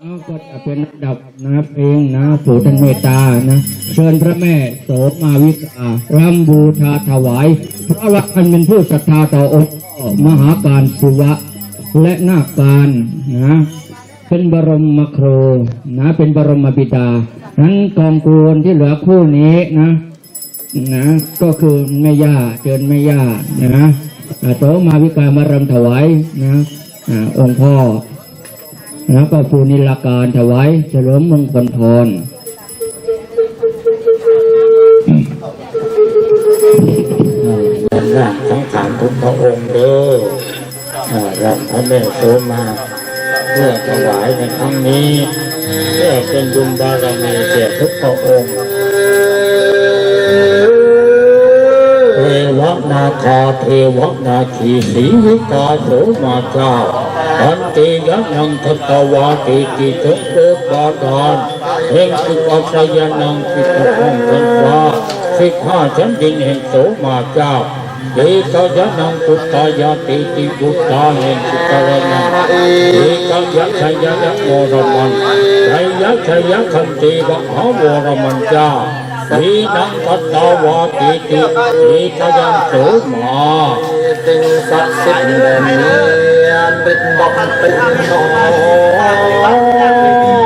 เอาก็จะเป็นระดับนะเพลงนะสู่ท่านเมตตานะเชิญพระแม่โสมาวิการำบูชาถวาย พระว่าท่านเป็นผู้ศรัทธาต่อองค์มหาการสุวะ และนาคการนะเป็นบรมโครนะเป็นบรมบิดา นั้นกองกวนที่เหลือคู่นี้นะนะก็คือแม่ย่าเชิญแม่ย่านะโตมาวิการมารำถวายนะอ่าองค์พ่อ แล้วก็ภูนิลการถวายเฉลิมมงคลพรร่างสังขารทุกพระองค์เด้ออ่ารับพระแม่โสมาเพื่อถวายในครั้งนี้เพื่อเป็นบุญบารมีแก่ทุกพระองค์เทวนาคาเทวนาคีสีวิกาโสมาเจ้า อันติยังยังทตวาติกิทุกเบิกบาดาลเฮงสุปัสยานังปิตพงกันฟ้าสิกขาฉันดินแห่งโสมาเจ้าเดชะยะนังพุทธายาติติพุทธาเนสุตระนังเดชะยะชยะยะโมรมันชยะชยะคันติวะหาวรมันเจ้า ทีนังพัตตาวาติติเดชะยันโสมาติงสักสิเดนเนียนเป็นบอกเป็นนอั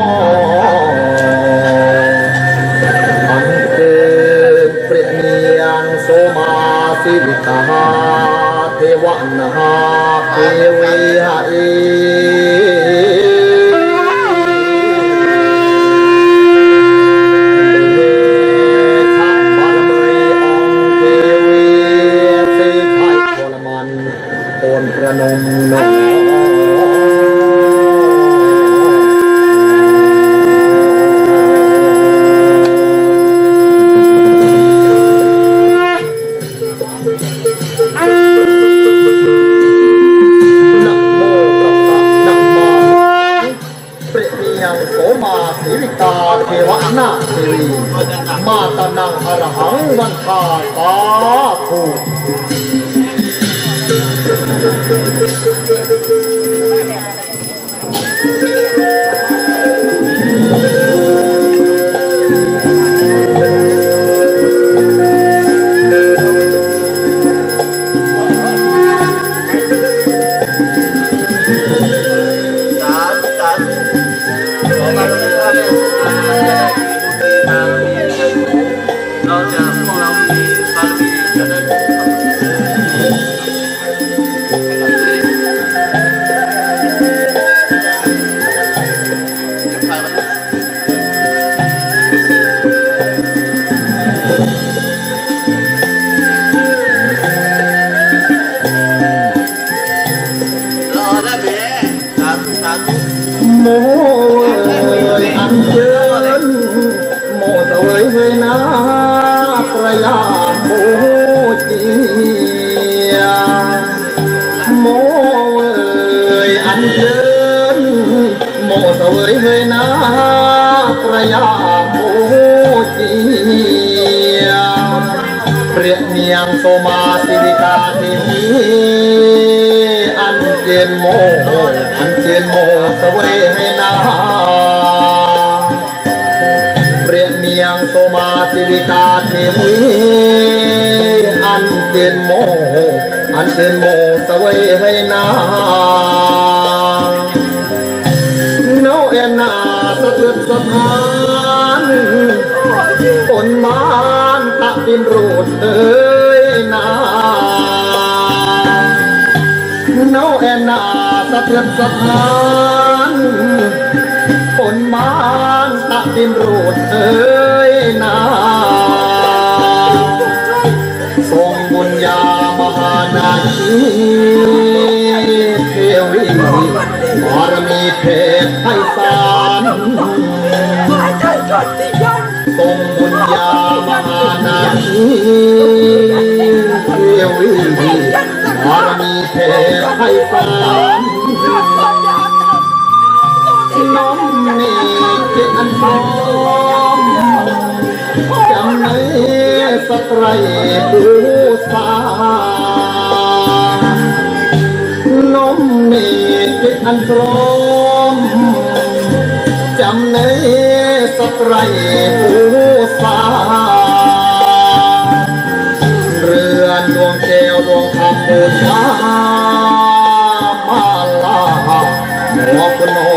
เปรียเมียงโสมาสิริกาทีนีอันเจนโมอันเจนโมสเวยให้นาเปรียเมียงโสมาสิริกาทีนีอันเจนโมอันเจนโมสเวยให้นาโนเอ็นนาสะเทือนสะท้านานตะดินรูดเอ้ยนาเนาแอนนาสะเทือนสะท้านฝนมานตะดินรูดเอ้ยนาทรงบุญญามหานาคีเทวีบารมีเพไพศาล ทรงบุญญามานาทีเทวีบารมีเพให้ฟานน้อมนี่เจอันพร้อมจำในสตรบูสาน้อมนี่เจอันพร้อม ไรผู้สาเรือนดวงแก้วดวงคำบูชามาลาหัวคุณโ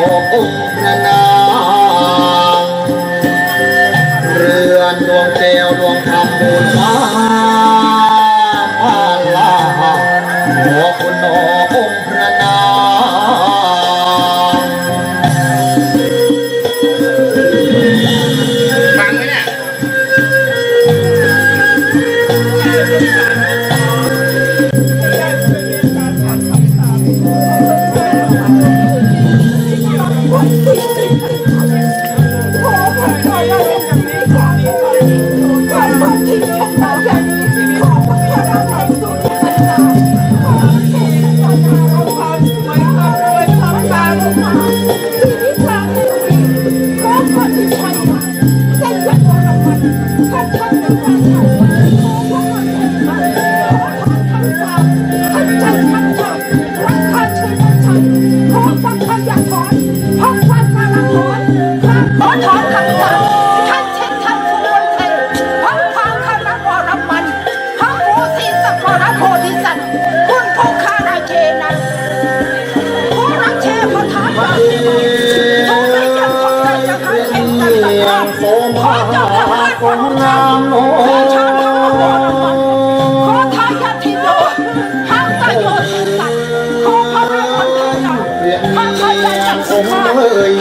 คงเอ่ย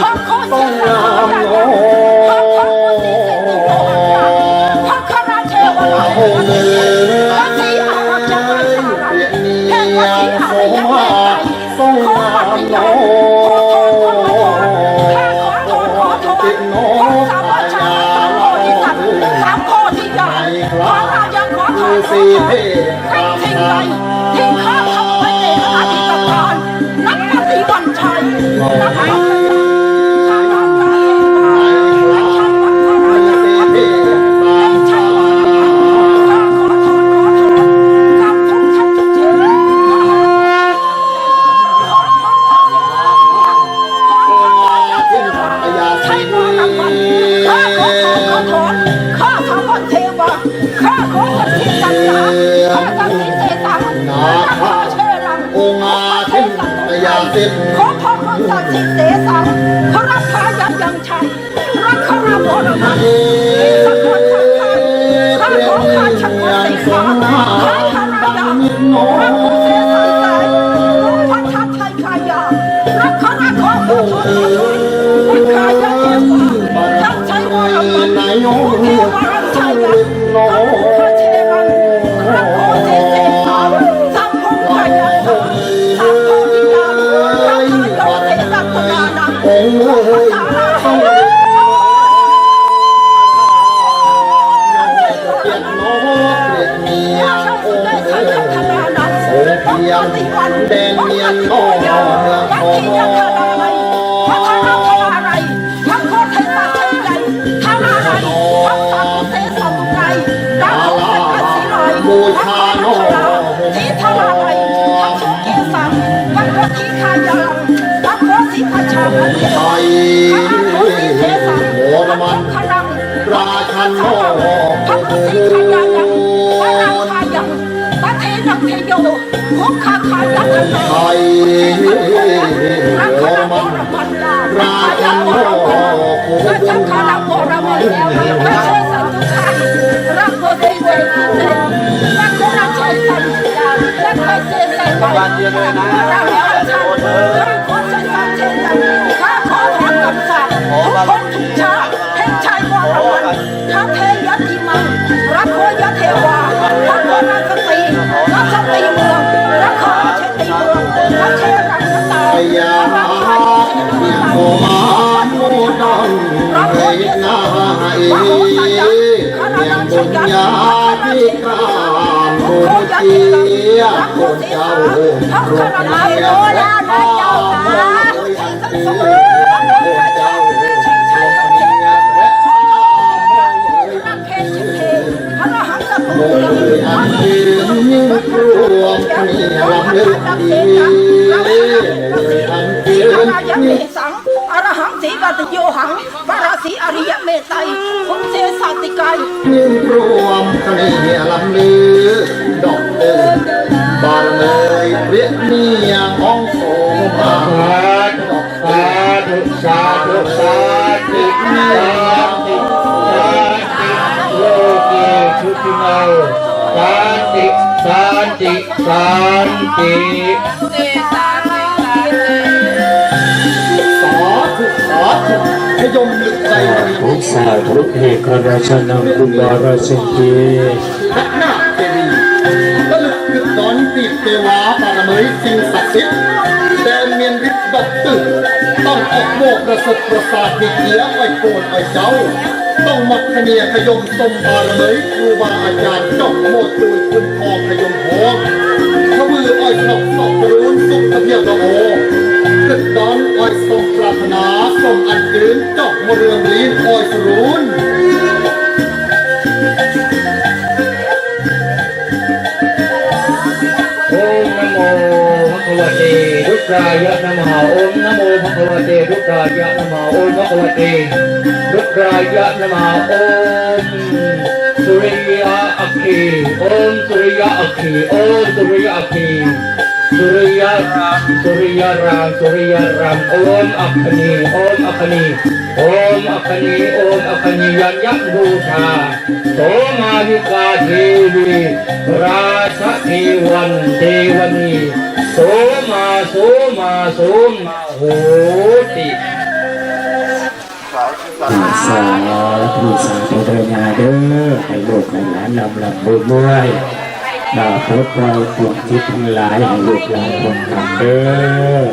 ต้องลา lang time. a ราชันโนพระพุทธขยันยังพระนาคขยังพระเทนักเทโยมุขคาคายันยังไทยโยมันราชันโนพระจันทราโมรมันพระเชสันตุขายรักพธิเจริรักโคราชัยสันติารักโคเจสันติรักโคชัยสันติยาข้าขอถอนคำสั่ง นชัยวรวันพระเทยทิมังรักโคยเทวาพระโคนาสตีรักสตีเมืองรักขอเชตีเมืองรักเชรักสตารักไทยโอมาโมดังเอกนาเอยังบุญญาธิการบุญเจียบุญเจ้าบุญเจ้าบุญเจ้าบุญเจ้า เลยอันที่รวมมีลำลึกดีเลยอันที่รวมมีสังอรหังสีกาตโยหังวาราสีอริยเมตไตคุณเจสาติกายรวมมีลำลึกดอกเอ๋ยบานเลยเวียเนียของโสมาดอกสาธุา สันติสันติสันติสาธุสาธุขยมลึกใจวันทุกสาธุราชนังคุณบารสิทธิพระนาคเจดีย์ระลึกถึงตอนปีเทวาปารมีสิ่งศักดิ์สิทธิ์แต่เมียนฤทธิ์ดอกตึกต้องออกโมกประสบประสาทดิเกียไอ้โกนไอ้เจ้า ต้องมักขเนียขยมสมบารมีครูบาอาจารย์จอกโมดตุยคุณทอขยมหองขมืออ้อยสอบสอบรุนสุขเพียงละโอตึกดอนอ้อยสมปรารถนาสมอันยืนจอกมเรืองลีนอ้อยสรุนโอมนโมภะคะวะเตรุตรายะนะมหาโอมนโมภะคะวะเตรุตรายะนมหาโมภะคะวเตรุตรายะนะมหาโอมสุริยะคคีโอมสุริยะอัคคีโอมสุริยะอัคคีสุริยะรามสุริยะรามสุริยะรา สมาวิกาเทวีราชเทวันเทวนีโสาโสมาโสาโหติสาธุสาธุเดินยาเด้อให้ลูกให้หลานลำลำบุญด้วยดาวพุทธปล่อยปวดจิตทั้งหลายให้ลูกหลานคนทำเด้อ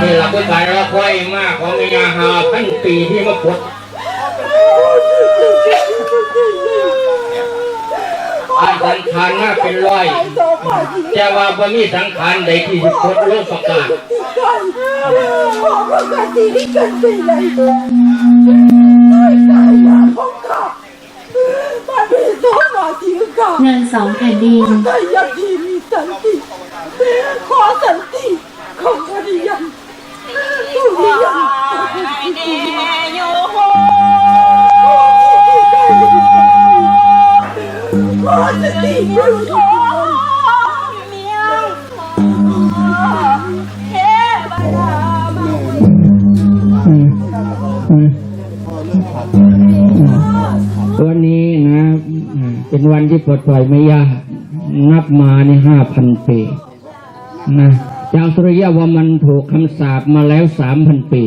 นี่หลักวิสัยละค่อยมากของมีอาหาพันปีที่มาพดอัน สังขารน่าเป็นร้อยแต่ว่าบ่มีสังขารใดที่จะพดโลกประกาศเงินสองแผ่นดิน ปล่อยไม่ยากนับมาในห้าพันปีนะจากสุริยะว่ามันถูกคำสาปมาแล้วสามพันปี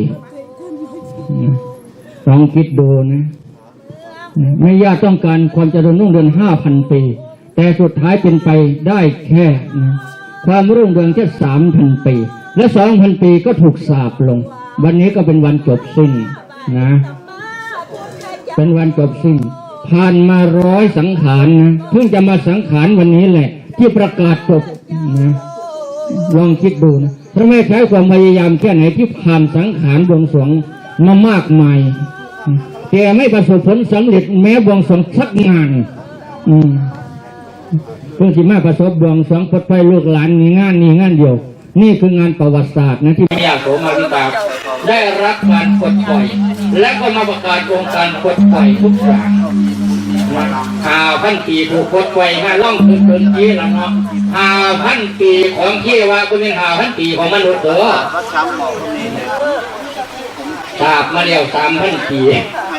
ลองคิดดูนะไม่ยากต้องการความเจริญรุ่งเรืองห้าพันปี แต่สุดท้ายเป็นไปได้แค่นะความรุ่งเรืองแค่สามพันปี และสองพันปีก็ถูกสาปลง วันนี้ก็เป็นวันจบสิ้นนะ เป็นวันจบสิ้น ผ่านมาร้อยสังขารนะเพิ่งจะมาสังขารวันนี้แหละ ที่ประกาศจบนะลองคิดดูนะถ้าไม่ใช้ความพยายามแค่ไหนที่ผ่านสังขารบวงสวงมามากมายแต่ไม่ประสบผลสำเร็จแม้บวงสวงสักงาน อืมเพิ่งสิมาประสบบวงสรวงพดไปลูกหลานมีงานนี้งานเดียว นี่คืองานประวัติศาสตร์นะที่พญาโสมาวิกาได้รับการปลดปล่อย และก็มาประกาศองค์การปลดปล่อยทุกอย่าง ห้าพันปีถูกปลดปล่อยมาล่องคืนคืนกี้ล้วเนาะห้าพันปีของที่ว่าคุณเป็นห้าพันปีของมนุษย์เด้อวัดช้างหมอกนี้เนี่ยทราบมาแล้วสามพันปี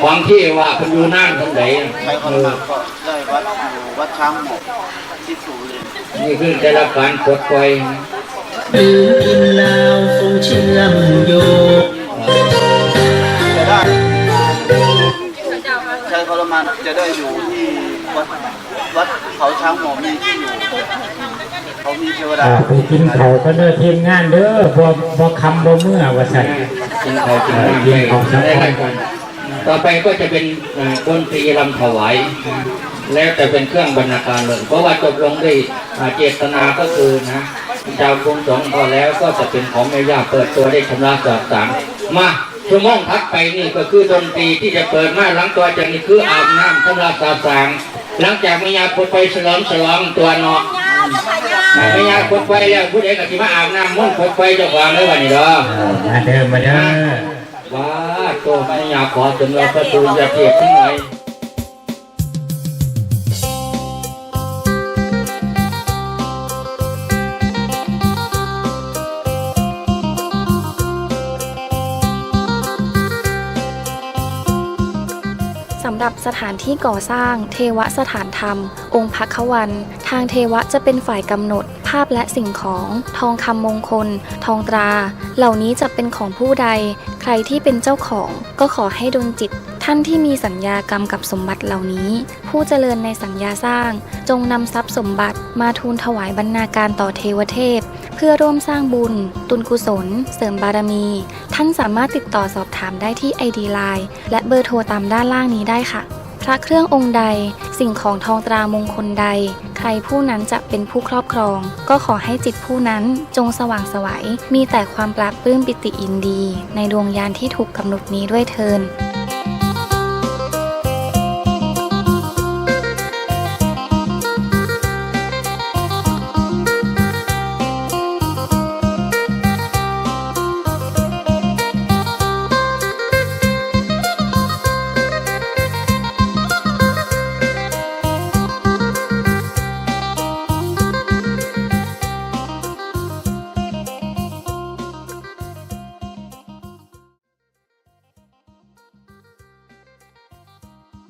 ของที่ว่าคุณอยู่นั่นทั้งไหนใช้คนมาก็ได้วัดอยู่วัดช้างหมอกที่สุรินทร์นี่คือได้รับการปลดปล่อยดินกินลาวทรงเชื่อมโยงานจะได้อยู่ที่วัดวัดเขาช้างหมอกมีที่อยู่เขามีเทวดาอ่าไปกินเขาก็เด้อทีมงานเด้อบ่บ่คำบ่เมื่อว่าสั่นกินเขากินน้ำได้ได้กันต่อไปก็จะเป็นเอ่อดนตรีรำถวาย แล้วแต่เป็นเครื่องบรรณาการเลย เพราะว่าจบลงด้วยอ่าเจตนาก็คือนะชาวกรุงสงฆ์พอแล้วก็จะเป็นของแม่ย่าเปิดตัวได้ชำระสาสางมา ชั่วโมงทัดไปนี่ก็คือดนตรีที่จะเปิดมาหลังตัวจากนี้คืออาบน้ำชำระสาสางหลังจากแม่ย่าพูดไปฉลองฉลองตัวเนาะยาพระยาไม่อยากคนไฟแล้วผู้ใดก็สิมาอาบน้ำมนต์คนไฟเจ้าความเลยวันนี้เด้อเออมาเด้อมาเด้อว้าโตไม่อยากขอจนเราประตูจะเทียบทั้งหลาย สถานที่ก่อสร้าง เทวสถานธรรม องค์พักวัน ทางเทวะจะเป็นฝ่ายกำหนด ภาพและสิ่งของ ทองคำมงคล ทองตรา เหล่านี้จะเป็นของผู้ใด ใครที่เป็นเจ้าของก็ขอให้ดลจิต ท่านที่มีสัญญากรรมกับสมบัติเหล่านี้ ผู้เจริญในสัญญาสร้าง จงนำทรัพย์สมบัติมาทูลถวายบรรณาการต่อเทวเทพ พื่อร่วมสร้างบุญ ตุนกุศล เสริมบารมี ท่านสามารถติดต่อสอบถามได้ที่ ID Line และเบอร์โทรตามด้านล่างนี้ได้ค่ะ พระเครื่ององค์ใด สิ่งของทองตรามงคลใด ใครผู้นั้นจะเป็นผู้ครอบครอง ก็ขอให้จิตผู้นั้นจงสว่างไสวัยมีแต่ความปราบปลื้มปิติยินดี ในดวงยานที่ถูกกำหนดนี้ด้วยเทิน